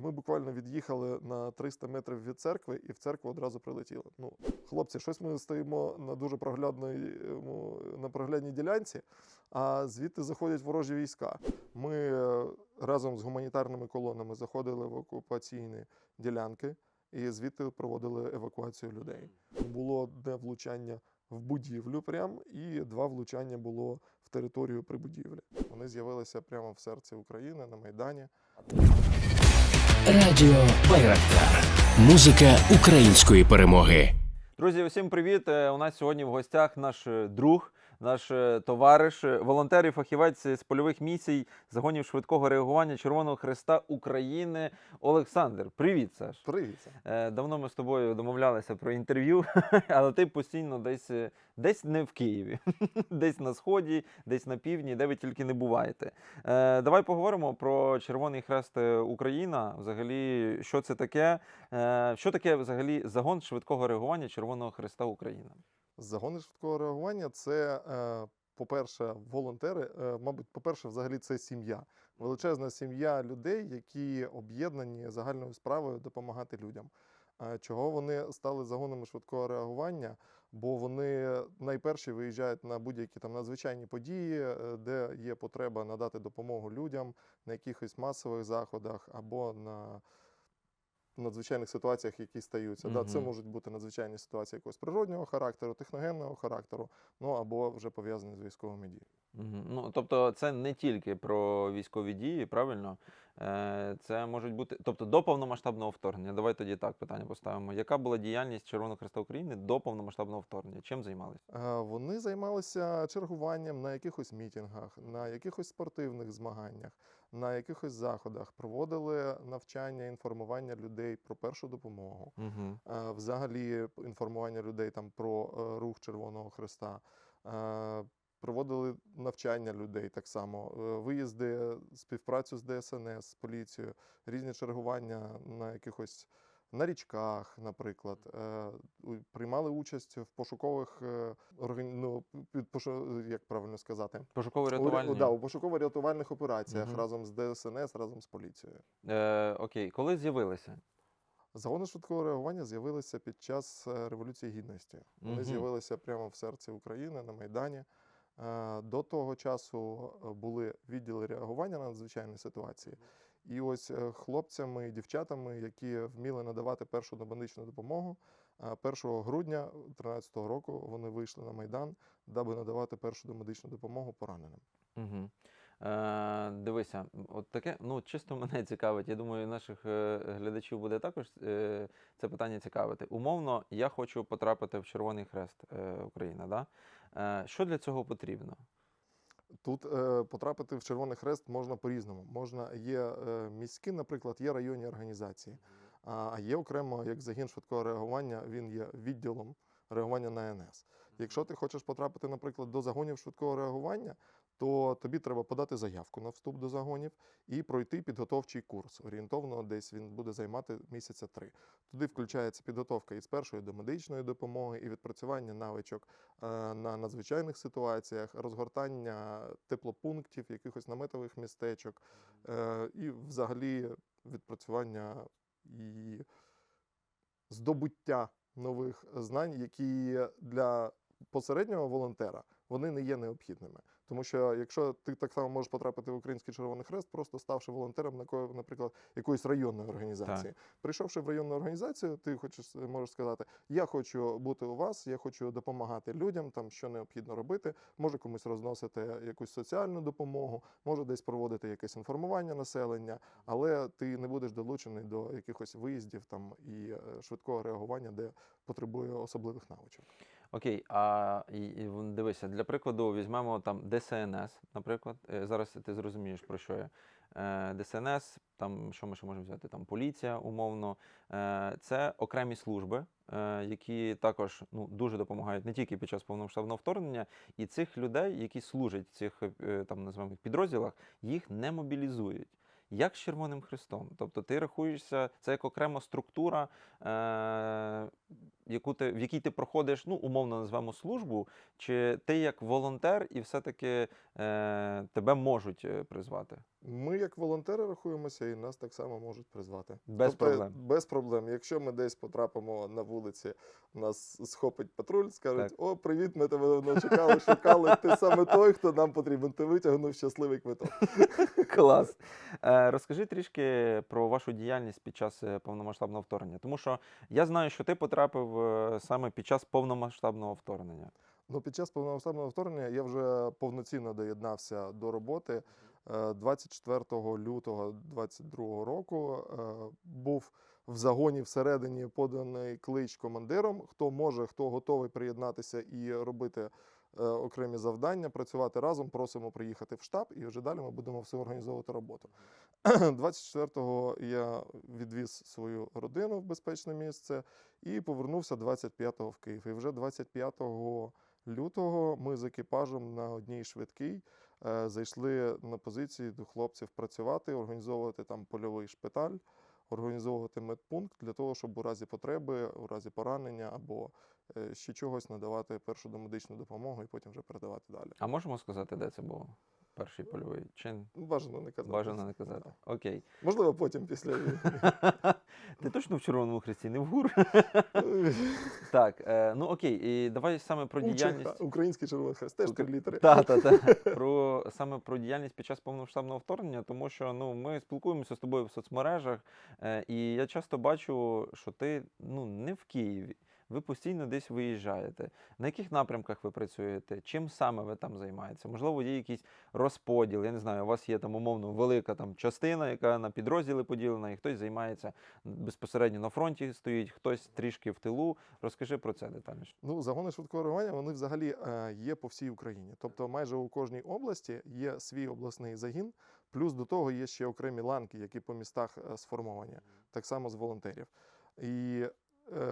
ми буквально від'їхали на 300 метрів від церкви, і в церкву одразу прилетіло. Ну, хлопці, щось ми стоїмо на дуже проглядній, на проглядній ділянці, а звідти заходять ворожі війська. Ми е, разом з гуманітарними колонами заходили в окупаційні ділянки і звідти проводили евакуацію людей. Було одне влучання в будівлю, прям, і два влучання було в територію при будівлі. Вони з'явилися прямо в серці України на Майдані. Радіо Байрактар. Музика української перемоги. Друзі, усім привіт! Е, У нас сьогодні в гостях наш е, друг, наш е, товариш, е, волонтер і фахівець з польових місій загонів швидкого реагування Червоного Хреста України Олександр. Привіт, Саш! Привіт! Е, Давно ми з тобою домовлялися про інтерв'ю, але ти постійно десь, десь не в Києві, десь на сході, десь на півдні, де ви тільки не буваєте. Давай поговоримо про Червоний Хрест Україна. Взагалі, що це таке? Що таке взагалі загон швидкого реагування Червоного Хреста Україна? Загони швидкого реагування це, е, по-перше, волонтери. е, Мабуть, по-перше, взагалі це сім'я. Величезна сім'я людей, які об'єднані загальною справою допомагати людям. Е, Чого вони стали загонами швидкого реагування? Бо вони найперші виїжджають на будь-які там надзвичайні події, де є потреба надати допомогу людям на якихось масових заходах або на надзвичайних ситуаціях, які стаються. Да, це можуть бути надзвичайні ситуації якогось природнього характеру, техногенного характеру, ну або вже пов'язані з військовими діями. Мгм. Ну, тобто, це не тільки про військові дії, правильно? Е, Це можуть бути, тобто до повномасштабного вторгнення. Давай тоді так питання поставимо. Яка була діяльність Червоного Хреста України до повномасштабного вторгнення? Чим займалися? Е, Вони займалися чергуванням на якихось мітингах, на якихось спортивних змаганнях, на якихось заходах, проводили навчання, інформування людей про першу допомогу. Угу. Взагалі інформування людей там про е, рух Червоного Хреста. Е, Проводили навчання людей так само, виїзди, співпрацю з ДСНС, з поліцією, різні чергування на якихось на річках, наприклад, Е, приймали участь в пошукових е, органі... ну, під пошу... як правильно сказати, Пошуково у, рятувальні. ря- да, у пошуково-рятувальних операціях Мгм. разом з ДСНС, разом з поліцією. Е, окей, коли з'явилися? Загони швидкого реагування з'явилися під час е, Революції Гідності. Вони Мгм. з'явилися прямо в серці України на Майдані. До того часу були відділи реагування на надзвичайні ситуації. І ось е, хлопцями і дівчатами, які вміли надавати першу домедичну допомогу, е, 1 грудня 2013 року вони вийшли на Майдан, даби надавати першу домедичну допомогу пораненим. Угу. Е, дивися, от таке, ну чисто мене цікавить. Я думаю, наших е, глядачів буде також е, це питання цікавити. Умовно, я хочу потрапити в Червоний Хрест е, Україна. Да? Е, що для цього потрібно? Тут е, потрапити в Червоний Хрест можна по-різному. Можна є е, міські, наприклад, є районні організації, а є окремо як загін швидкого реагування. Він є відділом реагування на НС. Якщо ти хочеш потрапити, наприклад, до загонів швидкого реагування, то тобі треба подати заявку на вступ до загонів і пройти підготовчий курс. Орієнтовно, десь він буде займати місяця три. Туди включається підготовка із першої до медичної допомоги, і відпрацювання навичок е, на надзвичайних ситуаціях, розгортання теплопунктів, якихось наметових містечок, е, і взагалі відпрацювання і здобуття нових знань, які для посереднього волонтера вони не є необхідними. Тому що якщо ти так само можеш потрапити в Український Червоний Хрест, просто ставши волонтером, на наприклад, якоїсь районної організації. Прийшовши в районну організацію, ти хочеш можеш сказати: Я хочу бути у вас, я хочу допомагати людям, там що необхідно робити. Може комусь розносити якусь соціальну допомогу, може десь проводити якесь інформування населення, але ти не будеш долучений до якихось виїздів там і е, швидкого реагування, де потребує особливих навичок. Окей, а дивися, для прикладу, візьмемо там ДСНС, наприклад. Е, Зараз ти зрозумієш, про що я. Е, ДСНС, там що ми ще можемо взяти? Там поліція, умовно. Е, Це окремі служби, які також ну, дуже допомагають не тільки під час повномасштабного вторгнення, і цих людей, які служать в цих там називаємо підрозділах, їх не мобілізують. Як з Червоним Хрестом? Тобто ти рахуєшся, це як окрема структура. Е, яку ти, в якій ти проходиш, ну, умовно назвемо службу, чи ти як волонтер і все-таки е, тебе можуть е, призвати? Ми, як волонтери, рахуємося, і нас так само можуть призвати. Без тобто, проблем. Без проблем. Якщо ми десь потрапимо на вулиці, нас схопить патруль, скажуть: Так. О, привіт, ми тебе давно чекали, шукали. Ти саме той, хто нам потрібен. Ти витягнув щасливий квиток. Клас. Е, розкажи трішки про вашу діяльність під час е, повномасштабного вторгнення. Тому що я знаю, що ти потрапив саме під час повномасштабного вторгнення. Ну, під час повномасштабного вторгнення я вже повноцінно доєднався до роботи. Е, 24 лютого 2022 року е, був в загоні всередині поданий клич командиром. Хто може, хто готовий приєднатися і робити е, окремі завдання, працювати разом, просимо приїхати в штаб, і вже далі ми будемо все організовувати роботу. 24-го я відвіз свою родину в безпечне місце і повернувся 25-го в Київ. І вже 25 лютого ми з екіпажем на одній швидкій е, зайшли на позиції до хлопців працювати, організовувати там польовий шпиталь, організовувати медпункт для того, щоб у разі потреби, у разі поранення або е, ще чогось надавати першу домедичну допомогу і потім вже передавати далі. А можемо сказати, де це було? Перший польовий? Чи Ну, Бажано не казати. бажано не казати? Окей. Можливо, потім після. Ти точно в Червоному Хресті, не в ГУР? Так, е, ну окей, і давай саме про діяльність. Український Червоний Хрест, теж три літери. Так, так, так. Про саме про діяльність під час повномасштабного вторгнення, тому що ну ми спілкуємося з тобою в соцмережах, е, і я часто бачу, що ти ну не в Києві. Ви постійно десь виїжджаєте. На яких напрямках ви працюєте? Чим саме ви там займаєтеся? Можливо, є якийсь розподіл. Я не знаю, у вас є там умовно велика там частина, яка на підрозділи поділена, і хтось займається безпосередньо на фронті, стоїть, хтось трішки в тилу. Розкажи про це детальніше. Ну, загони швидкого реагування вони взагалі е, є по всій Україні. Тобто, майже у кожній області є свій обласний загін. Плюс до того є ще окремі ланки, які по містах е, сформовані, так само з волонтерів. І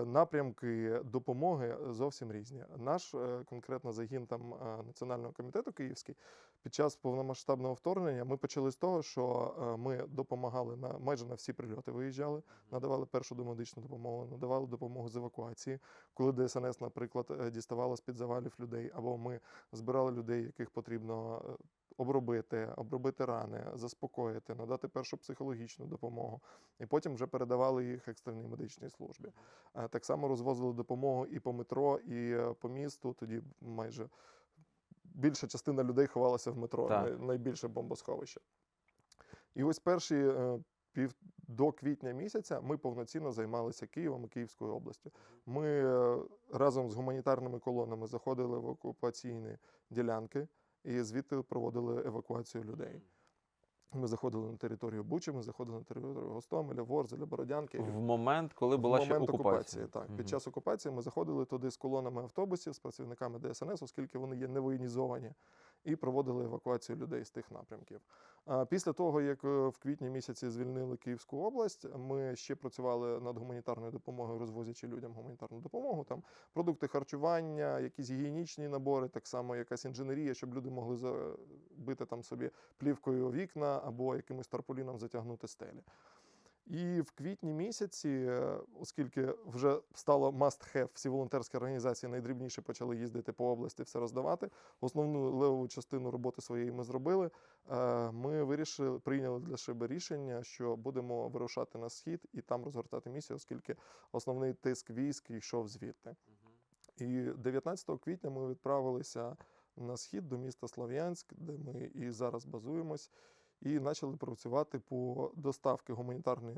напрямки допомоги зовсім різні. Наш е, конкретно загін там е, Національного комітету Київський під час повномасштабного вторгнення ми почали з того, що е, ми допомагали на майже на всі прильоти виїжджали, надавали першу домедичну допомогу, надавали допомогу з евакуації коли ДСНС, наприклад, е, діставала з-під завалів людей, або ми збирали людей, яких потрібно е, обробити, обробити рани, заспокоїти, надати першу психологічну допомогу, і потім вже передавали їх екстреній медичній службі. Е, Так само розвозили допомогу і по метро, і е, по місту. Тоді майже більша частина людей ховалася в метро, Так. найбільше бомбосховище. І ось перші е, пів до квітня місяця ми повноцінно займалися Києвом і Київською областю. Ми разом з гуманітарними колонами заходили в окупаційні ділянки і звідти проводили евакуацію людей. Ми заходили на територію Бучі, ми заходили на територію Гостомеля, Ворзеля, Бородянки. В момент, коли В момент ще окупація. так. Мгм. Під час окупації ми заходили туди з колонами автобусів, з працівниками ДСНС, оскільки вони є невоєнізовані, і проводили евакуацію людей з тих напрямків. Після того, як е, в квітні місяці звільнили Київську область, ми ще працювали над гуманітарною допомогою, розвозячи людям гуманітарну допомогу. Там продукти харчування, якісь гігієнічні набори, так само якась інженерія, щоб люди могли забити там собі плівкою вікна або якимось тарполіном затягнути стелі. І в квітні місяці, е, оскільки вже стало must have, всі волонтерські організації найдрібніші почали їздити по області, все роздавати. Основну левову частину роботи своєї ми зробили. Е, Ми вирішили, прийняли для себе рішення, що будемо вирушати на схід і там розгортати місію, оскільки основний тиск військ йшов звідти. І 19 квітня ми відправилися на схід до міста Слов'янськ, де ми і зараз базуємось, і почали працювати по доставки гуманітарної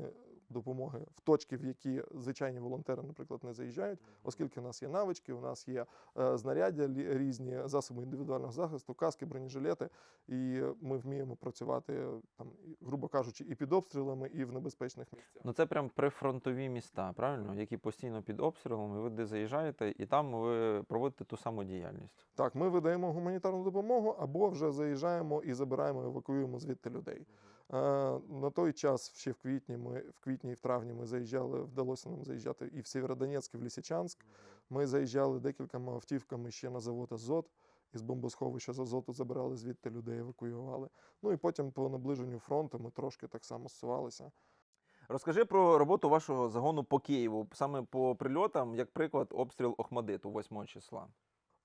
допомоги в точки, в які звичайні волонтери, наприклад, не заїжджають, оскільки у нас є навички, у нас є е, знаряддя різні засоби індивідуального захисту, каски, бронежилети, і ми вміємо працювати там, грубо кажучи, і під обстрілами, і в небезпечних місцях. Ну це прям прифронтові міста, правильно? Які постійно під обстрілами, ви де заїжджаєте, і там ви проводите ту саму діяльність. Так, ми видаємо гуманітарну допомогу або вже заїжджаємо і забираємо, евакуюємо звідти людей. На той час, ще в квітні, ми в квітні і в травні ми заїжджали, вдалося нам заїжджати і в Сєвєродонецьк, і в Лісичанськ. Ми заїжджали декількома автівками ще на завод Азот. Із бомбосховища з Азоту забирали звідти людей, евакуювали. Ну і потім по наближенню фронту ми трошки так само зсувалися. Розкажи про роботу вашого загону по Києву, саме по прильотам, як приклад, обстріл Охмадиту 8 числа.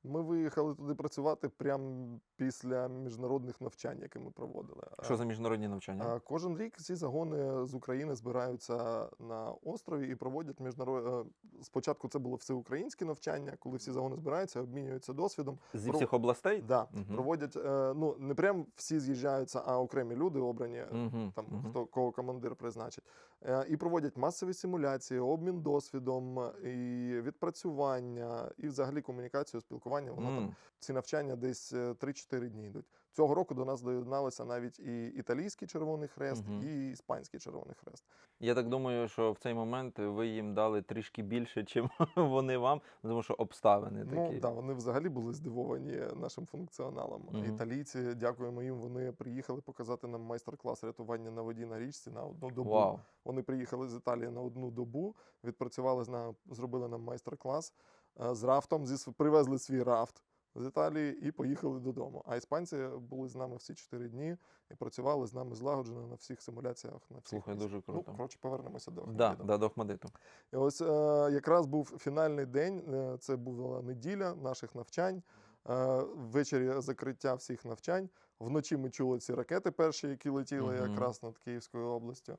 Ми виїхали туди працювати прямо після міжнародних навчань, які ми проводили. Що за міжнародні навчання? А Кожен рік всі загони з України збираються на острові і проводять міжнародні. Спочатку це було всеукраїнське навчання, коли всі загони збираються, обмінюються досвідом. Зі про- всіх областей? Да, Мгм. проводять е, ну не прям всі з'їжджаються, а окремі люди обрані. Мгм, Там мгм. хто кого командир призначить, Е, і проводять масові симуляції, обмін досвідом, е, і відпрацювання, і взагалі комунікацію, спілкування. Воно там ці навчання десь е, 3-4 дні йдуть. Цього року до нас доєдналися навіть і італійський Червоний Хрест, Мгм. і іспанський Червоний Хрест. Я так думаю, що в цей момент ви їм дали трішки більше, чим вони вам, тому що обставини Ну такі. да, вони взагалі були здивовані нашим функціоналом. Мгм. Італійці, дякуємо їм. Вони приїхали показати нам майстер-клас рятування на воді на річці на одну добу. Вау. Вони приїхали з Італії на одну добу, відпрацювали з нами, зробили нам майстер-клас е, з рафтом. Зі привезли свій рафт з Італії і поїхали додому. А іспанці були з нами всі чотири дні і працювали з нами злагоджено на всіх симуляціях. На всіх Слухай, місцях. дуже круто. Ну, коротше, повернемося до Да, да, до Охмадиту. І ось е, якраз був фінальний день. е, Це була неділя наших навчань. Е, ввечері закриття всіх навчань. Вночі ми чули ці ракети перші, які летіли Мгм. якраз над Київською областю.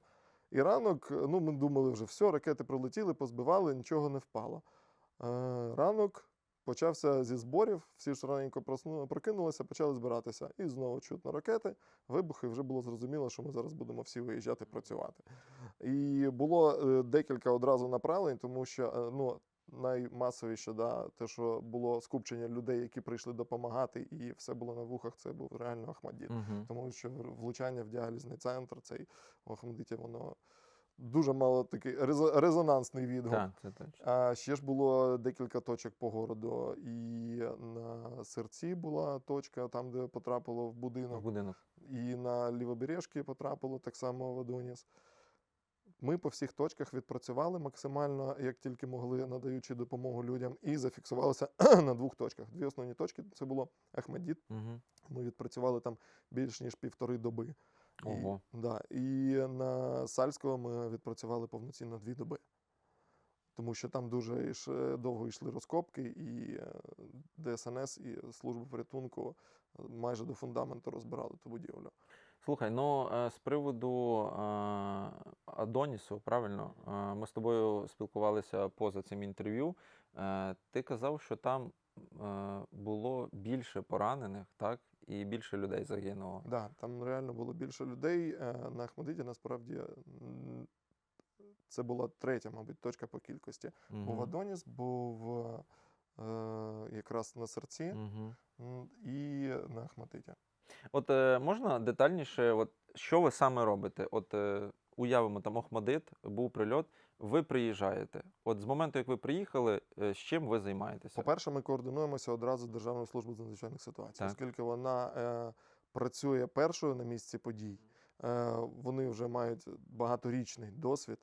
І ранок, е, ну ми думали вже все, ракети прилетіли, позбивали, нічого не впало. Е, ранок почався зі зборів, всі ж раненько прокинулися, почали збиратися. І знову чутно ракети, вибухи, вже було зрозуміло, що ми зараз будемо всі виїжджати працювати. І було е, декілька одразу направлень, тому що е, ну, наймасовіше, да, те, що було скупчення людей, які прийшли допомагати, і все було на вухах, це був реально Ахмадіт. Угу. Тому що влучання в діалізний центр, цей в Ахмадиті, воно дуже мало такий резонансний відгук. Так, це точно. А ще ж було декілька точок по городу. І на серці була точка, там, де потрапило в В будинок, будинок. і на лівобережки потрапило так само в Адоніс. Ми по всіх точках відпрацювали максимально, як тільки могли, надаючи допомогу людям, і зафіксувалися на двох точках. Дві основні точки це було Ахмедіт. Угу. Ми відпрацювали там більш ніж півтори доби. І, да, і на Сальського ми відпрацювали повноцінно дві доби. Тому що там дуже йш- довго йшли розкопки, і е, ДСНС, і служба порятунку е, майже до фундаменту розбирали ту будівлю. Слухай, ну е, з приводу е, Адонісу, правильно, Е, ми з тобою спілкувалися поза цим інтерв'ю. Е, Ти казав, що там е, було більше поранених, так, і більше людей загинуло. Да, там реально було більше людей. Е, На Ахмедиті насправді це була третя, мабуть, точка по кількості. Був Мгм. Адоніс, був е, якраз на серці угу. і на Ахмедиті. От е, можна детальніше, от що ви саме робите? От е, уявимо там Охмадит, був прильот, ви приїжджаєте. От з моменту, як ви приїхали, е, з чим ви займаєтеся? По-перше, ми координуємося одразу з Державною службою з надзвичайних ситуацій, Так. оскільки вона е, працює першою на місці подій. Е, вони вже мають багаторічний досвід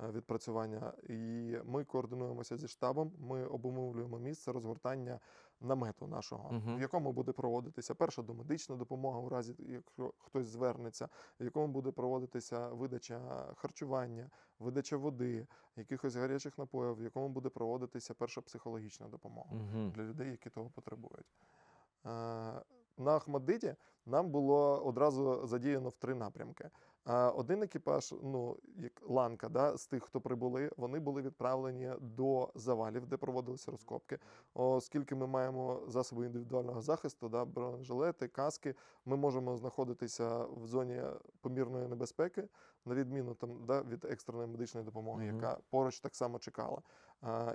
е, відпрацювання, і ми координуємося зі штабом. Ми обумовлюємо місце розгортання намету нашого, Мгм. в якому буде проводитися перша домедична допомога, у разі якщо хтось звернеться, в якому буде проводитися видача харчування, видача води, якихось гарячих напоїв, в якому буде проводитися перша психологічна допомога Угу. для людей, які того потребують. Е, На Ахмадиті нам було одразу задіяно в три напрямки. Один екіпаж, ну як ланка, да, з тих, хто прибули, вони були відправлені до завалів, де проводилися розкопки. Оскільки ми маємо засоби індивідуального захисту, да, бронежилети, каски, ми можемо знаходитися в зоні помірної небезпеки, на відміну там да, від екстреної медичної допомоги, Мгм. яка поруч так само чекала.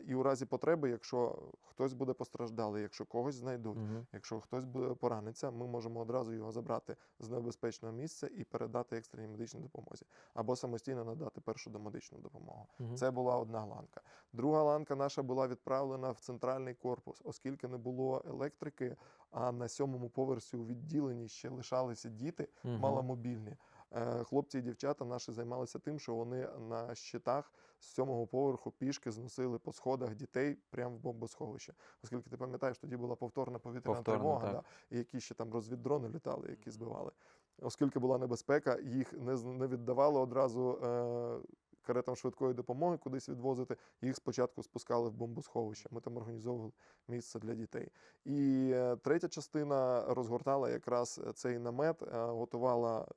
І у разі потреби, якщо хтось буде постраждалий, якщо когось знайдуть, Угу. якщо хтось буде пораниться, ми можемо одразу його забрати з небезпечного місця і передати екстреній медичній допомозі, або самостійно надати першу домедичну допомогу. Це була одна ланка. Друга ланка наша була відправлена в центральний корпус, оскільки не було електрики, а на сьомому поверсі у відділенні ще лишалися діти маломобільні. Е, Хлопці і дівчата наші займалися тим, що вони на щитах з сьомого поверху пішки зносили по сходах дітей прямо в бомбосховище. Оскільки ти пам'ятаєш, тоді була повторна повітряна Повторна, тривога, так. да, і які ще там розвіддрони літали, які збивали. Оскільки була небезпека, їх не, не віддавали одразу. Е, каретам швидкої допомоги кудись відвозити. Їх спочатку спускали в бомбосховище. Ми там організовували місце для дітей. І е, третя частина розгортала якраз е, цей намет, е, готувала.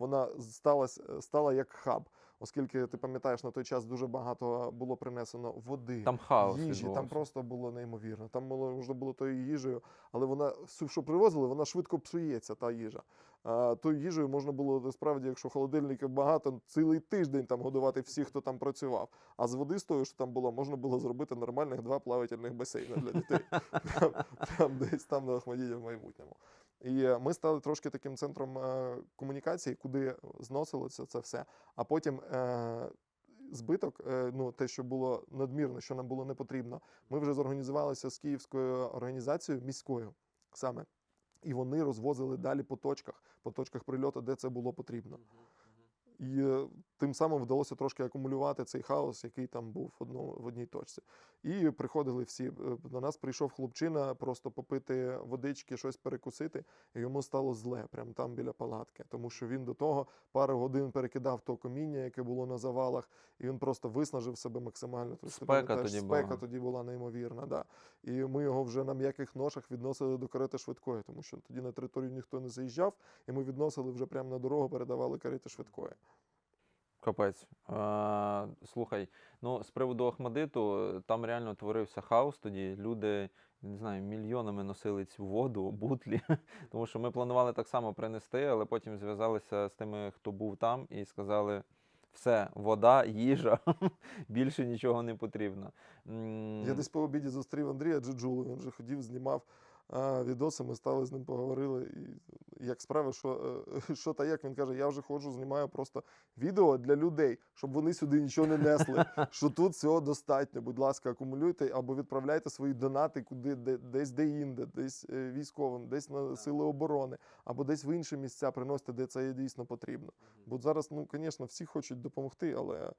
Вона стала, стала як хаб, оскільки ти пам'ятаєш, на той час дуже багато було принесено води, Там хаос їжі. Там просто... було неймовірно. Там було, можна було тою їжею, але вона що привозили, вона швидко псується, та їжа. А тою їжею можна було насправді, якщо холодильників багато, цілий тиждень там годувати всіх, хто там працював. А з води з тою, що там було, можна було зробити нормальних два плавательних басейни для дітей. Прям, прям десь там на Ахмадіді в майбутньому. І е, ми стали трошки таким центром е, комунікації, куди зносилося це все. А потім е, збиток, ну те, що було надмірно, що нам було не потрібно, ми вже зорганізувалися з київською організацією міською саме. І вони розвозили далі по точках, по точках прильоту, де це було потрібно. І тим самим вдалося трошки акумулювати цей хаос, який там був в, одному, в одній точці. І приходили всі. Е, До нас прийшов хлопчина просто попити водички, щось перекусити, і йому стало зле, прямо там біля палатки. Тому що він до того пару годин перекидав то коміння, яке було на завалах, і він просто виснажив себе максимально. Тобто, Спека тоді спека була. тоді була неймовірна. Да. І ми його вже на м'яких ношах відносили до карети швидкої, тому що тоді на територію ніхто не заїжджав, і ми відносили вже прямо на дорогу, передавали карети швидкої. Капець. Е, слухай, ну з приводу Ахмадиту, там реально творився хаос тоді. Люди, не знаю, мільйонами носили цю воду, бутлі. Тому що ми планували так само принести, але потім зв'язалися з тими, хто був там, і сказали: все, вода, їжа, більше нічого не потрібно. Я десь по обіді зустрів Андрія Джиджулу, він вже ходів, знімав а, відоси, ми стали з ним поговорили. І як справи, що, е, що та як він каже, я вже ходжу, знімаю просто відео для людей, щоб вони сюди нічого не несли. що тут всього достатньо. Будь ласка, акумулюйте або відправляйте свої донати куди, де, десь де інде, десь е, військовим, десь на сили оборони, або десь в інші місця приносите, де це є дійсно потрібно. Бо зараз, ну, звісно, всі хочуть допомогти, але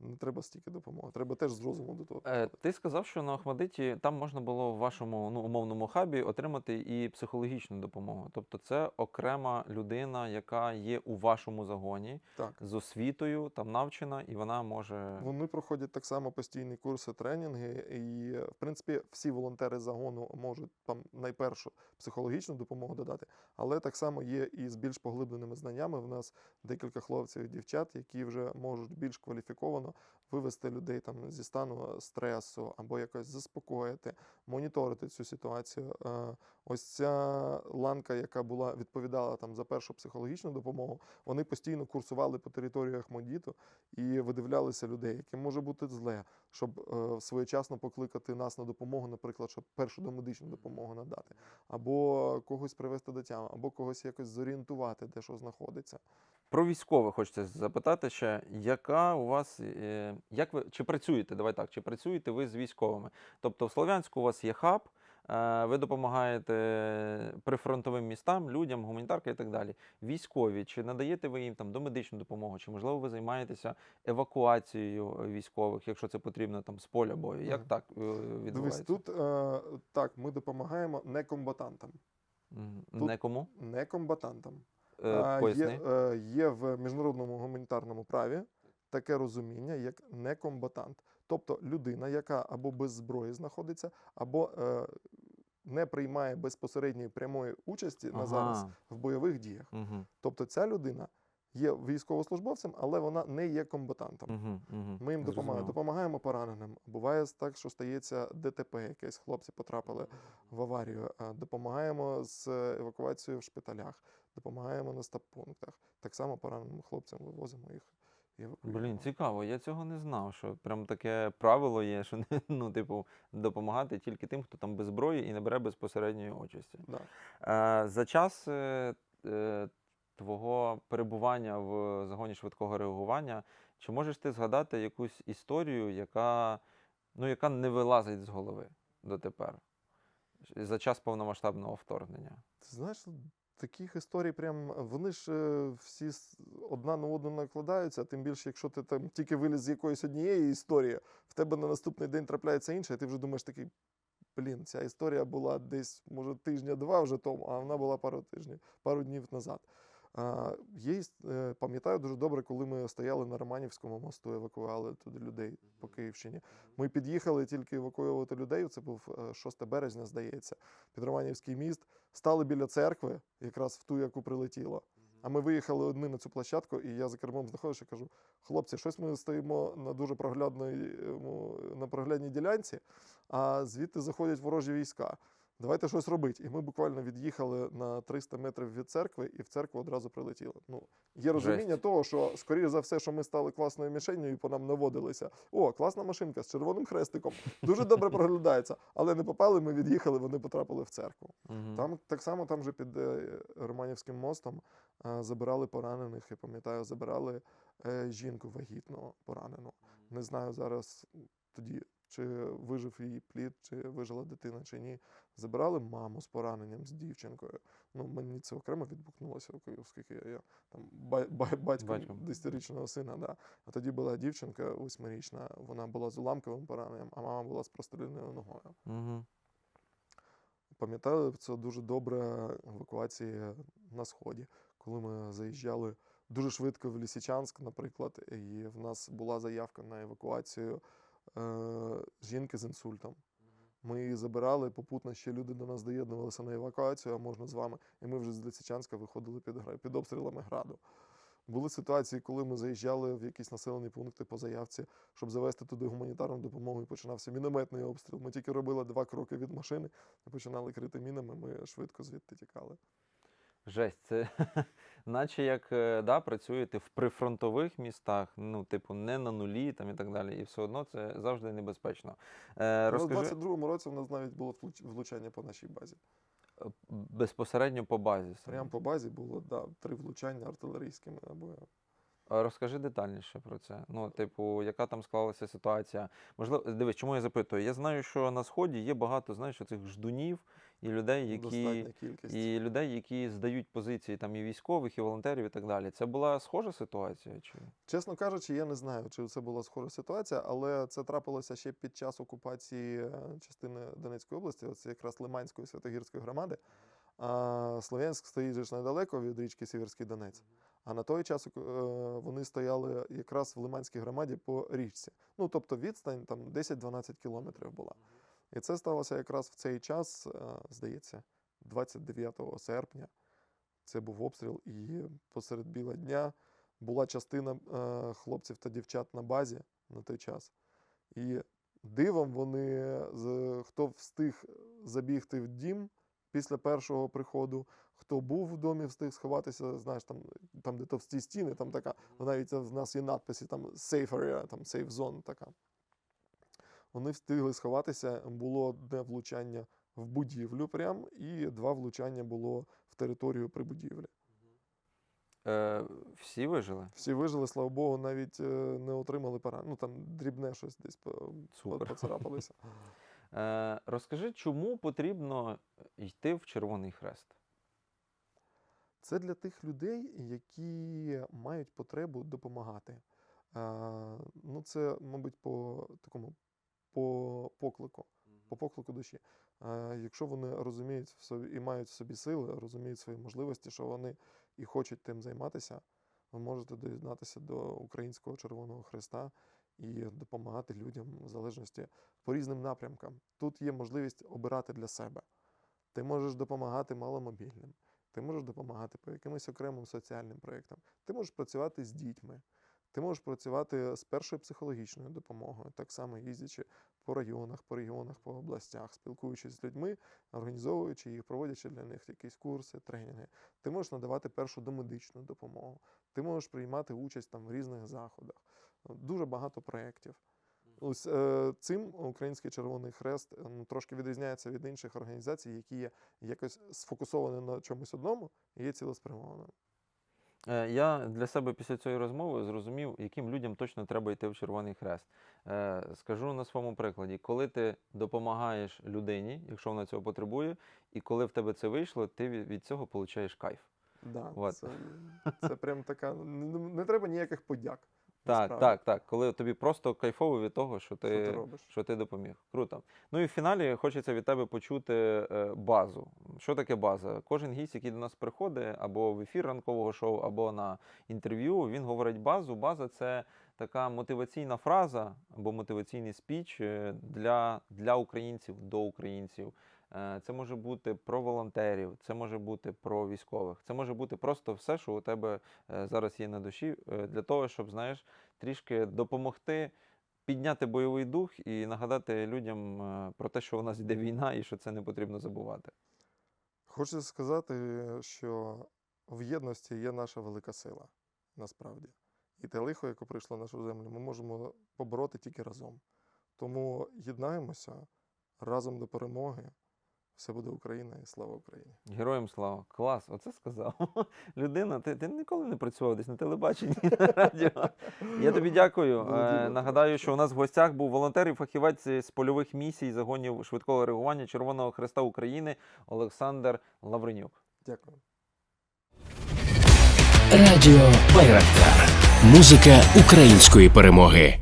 не треба стільки допомоги. Треба теж з розуму до того. Е, ти сказав, що на Ахмадиті там можна було в вашому ну, умовному хабі отримати і психологічну допомогу. Тобто це окрема людина, яка є у вашому загоні Так. з освітою, там навчена, і вона може. Вони проходять так само постійні курси, тренінги, і в принципі всі волонтери загону можуть там найпершу психологічну допомогу додати, але так само є і з більш поглибленими знаннями. В нас декілька хлопців і дівчат, які вже можуть більш кваліфіковано ¿no? Вивести людей там зі стану стресу або якось заспокоїти, моніторити цю ситуацію. Е, Ось ця ланка, яка була відповідала там за першу психологічну допомогу, вони постійно курсували по території Ахмадіту і видивлялися людей, яким може бути зле, щоб е, своєчасно покликати нас на допомогу, наприклад, щоб першу домедичну допомогу надати, або когось привести до тями, або когось якось зорієнтувати, де що знаходиться. Про військових хочеться запитати ще, яка у вас, е, як ви чи працюєте? Давай так, чи працюєте ви з військовими? Тобто в Слов'янську у вас є хаб, е, ви допомагаєте прифронтовим містам, людям, гуманітарка і так далі. Військові, чи надаєте ви їм там домедичну допомогу, чи можливо ви займаєтеся евакуацією військових, якщо це потрібно там з поля бою? Як Мгм. так е, Дивись, відбувається? тут е, так, ми допомагаємо не комбатантам. Тут- Не кому? Не комбатантам. Е, Є, е, є в міжнародному гуманітарному праві таке розуміння, як некомбатант. Тобто людина, яка або без зброї знаходиться, або е, не приймає безпосередньої прямої участі на зараз в бойових діях. Мгм. Тобто ця людина є військовослужбовцем, але вона не є комбатантом. Мгм. Мгм. Ми їм допомагаємо, допомагаємо пораненим. Буває так, що стається ДТП, якесь хлопці потрапили в аварію. Е, Допомагаємо з евакуацією в шпиталях, допомагаємо на стаб-пунктах. Так само пораненим хлопцям вивозимо їх. Блін, цікаво, я цього не знав, що прям таке правило є, що ну, типу, допомагати тільки тим, хто там без зброї і не бере безпосередньої участі. Да. Е, за час е, е, твого перебування в загоні швидкого реагування, чи можеш ти згадати якусь історію, яка, ну, яка не вилазить з голови дотепер? За час повномасштабного вторгнення. Ти знаєш, таких історій прям вони ж е, всі одна на одну накладаються, тим більше, якщо ти там тільки виліз з якоїсь однієї історії, в тебе на наступний день трапляється інша, і ти вже думаєш такий. Блін, ця історія була десь, може, тижня-два вже тому, а вона була пару тижнів, пару днів назад. Є, е, пам'ятаю дуже добре, коли ми стояли на Романівському мосту, евакуювали туди людей по Київщині. Ми під'їхали тільки евакуювати людей. Це був е, 6 березня, здається, під Романівський міст. Стали біля церкви, якраз в ту, яку прилетіло. А ми виїхали одні на цю площадку, і я за кермом знаходжуся кажу: хлопці, щось ми стоїмо на дуже проглядній, на проглядній ділянці, а звідти заходять ворожі війська. Давайте щось робити. І ми буквально від'їхали на 300 метрів від церкви, і в церкву одразу прилетіло. Ну, є розуміння Жесть. того, що, скоріш за все, що ми стали класною мішенью і по нам наводилися. О, класна машинка з червоним хрестиком. Дуже добре проглядається. Але не попали, ми від'їхали, вони потрапили в церкву. Мгм. Там так само там же під е, Романівським мостом е, забирали поранених. Я пам'ятаю, забирали е, жінку вагітну поранену. Не знаю зараз тоді, чи вижив її плід, чи вижила дитина, чи ні. Забирали маму з пораненням, з дівчинкою. Ну, мені це окремо відгукнулося, оскільки я, я там ба- ба- батько десятирічного сина. Да. А тоді була дівчинка восьмирічна, вона була з уламковим пораненням, а мама була з простреленою ногою. Мгм. Пам'ятаю це дуже добре евакуації на сході, коли ми заїжджали дуже швидко в Лісичанськ, наприклад, і в нас була заявка на евакуацію е, жінки з інсультом. Ми її забирали, попутно ще люди до нас доєднувалися на евакуацію, а можна з вами. І ми вже з Лисичанська виходили під, під обстрілами граду. Були ситуації, коли ми заїжджали в якісь населені пункти по заявці, щоб завести туди гуманітарну допомогу, і починався мінометний обстріл. Ми тільки робили два кроки від машини і починали крити мінами. Ми швидко звідти тікали. Жесть, це наче як е, да, працюєте в прифронтових містах, ну, типу, не на нулі там і так далі. І все одно це завжди небезпечно. Е, Ну, У розкажи 22-му році в нас навіть було влучання по нашій базі. е, безпосередньо по базі. Прямо по базі було да, три влучання артилерійськими або Розкажи детальніше про це. Ну, типу, яка там склалася ситуація? Можливо, дивись, чому я запитую? Я знаю, що на сході є багато, знаєш, цих ждунів і людей, які і людей, які здають позиції там і військових, і волонтерів, і так далі. Це була схожа ситуація? Чи Чесно кажучи, я не знаю, чи це була схожа ситуація, але це трапилося ще під час окупації е, частини Донецької області, оце якраз Лиманської Святогірської громади. А Слов'янськ стоїть ж недалеко від річки Сіверський Донець. А на той час е, вони стояли якраз в Лиманській громаді по річці. Ну тобто відстань там 10-12 кілометрів була. І це сталося якраз в цей час, е, здається, 29 серпня. Це був обстріл, і посеред біла дня була частина е, хлопців та дівчат на базі на той час. І дивом вони, хто встиг забігти в дім після першого приходу, хто був в домі, встиг сховатися, знаєш, там, там де товсті стіни, там така, навіть в нас є надписи, там safe area, там safe zone така. Вони встигли сховатися, було одне влучання в будівлю прям, і два влучання було в територію при будівлі. е, всі вижили? Всі вижили, слава Богу, навіть е, не отримали поранення. Ну там дрібне щось десь Супер. поцарапалося. Е, розкажи, чому потрібно йти в Червоний Хрест? Це для тих людей, які мають потребу допомагати. Е, ну, це, мабуть, по такому по поклику, по поклику душі. Якщо вони розуміють в собі і мають в собі сили, розуміють свої можливості, що вони і хочуть тим займатися, ви можете доєднатися до Українського Червоного Христа і допомагати людям в залежності по різним напрямкам. Тут є можливість обирати для себе. Ти можеш допомагати маломобільним. Ти можеш допомагати по якимось окремим соціальним проєктам. Ти можеш працювати з дітьми. Ти можеш працювати з першою психологічною допомогою, так само їздячи по районах, по регіонах, по областях, спілкуючись з людьми, організовуючи їх, проводячи для них якісь курси, тренінги. Ти можеш надавати першу домедичну допомогу. Ти можеш приймати участь там в різних заходах. Дуже багато проєктів. Ось е, цим Український Червоний Хрест е, ну, трошки відрізняється від інших організацій, які є якось сфокусовані на чомусь одному і є цілеспрямованими. Е, Я для себе після цієї розмови зрозумів, яким людям точно треба йти в Червоний Хрест. Е, Скажу на своєму прикладі, коли ти допомагаєш людині, якщо вона цього потребує, і коли в тебе це вийшло, ти від цього получаєш кайф. Да, це, це прям така. Не, не треба ніяких подяк. Так, насправді. так, так. Коли тобі просто кайфово від того, що Що ти ти, робиш? що ти допоміг. Круто. Ну і в фіналі хочеться від тебе почути е, базу. Що таке база? Кожен гість, який до нас приходить, або в ефір ранкового шоу, або на інтерв'ю, він говорить базу. База це така мотиваційна фраза або мотиваційний спіч е, для, для українців, до українців. Е, Це може бути про волонтерів, це може бути про військових, це може бути просто все, що у тебе е, зараз є на душі, е, для того, щоб знаєш, трішки допомогти підняти бойовий дух і нагадати людям про те, що у нас йде війна і що це не потрібно забувати. Хочу сказати, що в єдності є наша велика сила, насправді. І те лихо, яке прийшло в нашу землю, ми можемо побороти тільки разом. Тому єднаємося разом до перемоги. Все буде Україна і слава Україні! Героям слава! Клас, оце сказав. Людина, ти, ти ніколи не працював десь на телебаченні, на радіо. Я тобі дякую. Е, Нагадаю, що у нас в гостях був волонтер і фахівець з польових місій загонів швидкого реагування Червоного Хреста України Олександр Лавренюк. Дякую. Радіо Байрактар. Музика української перемоги.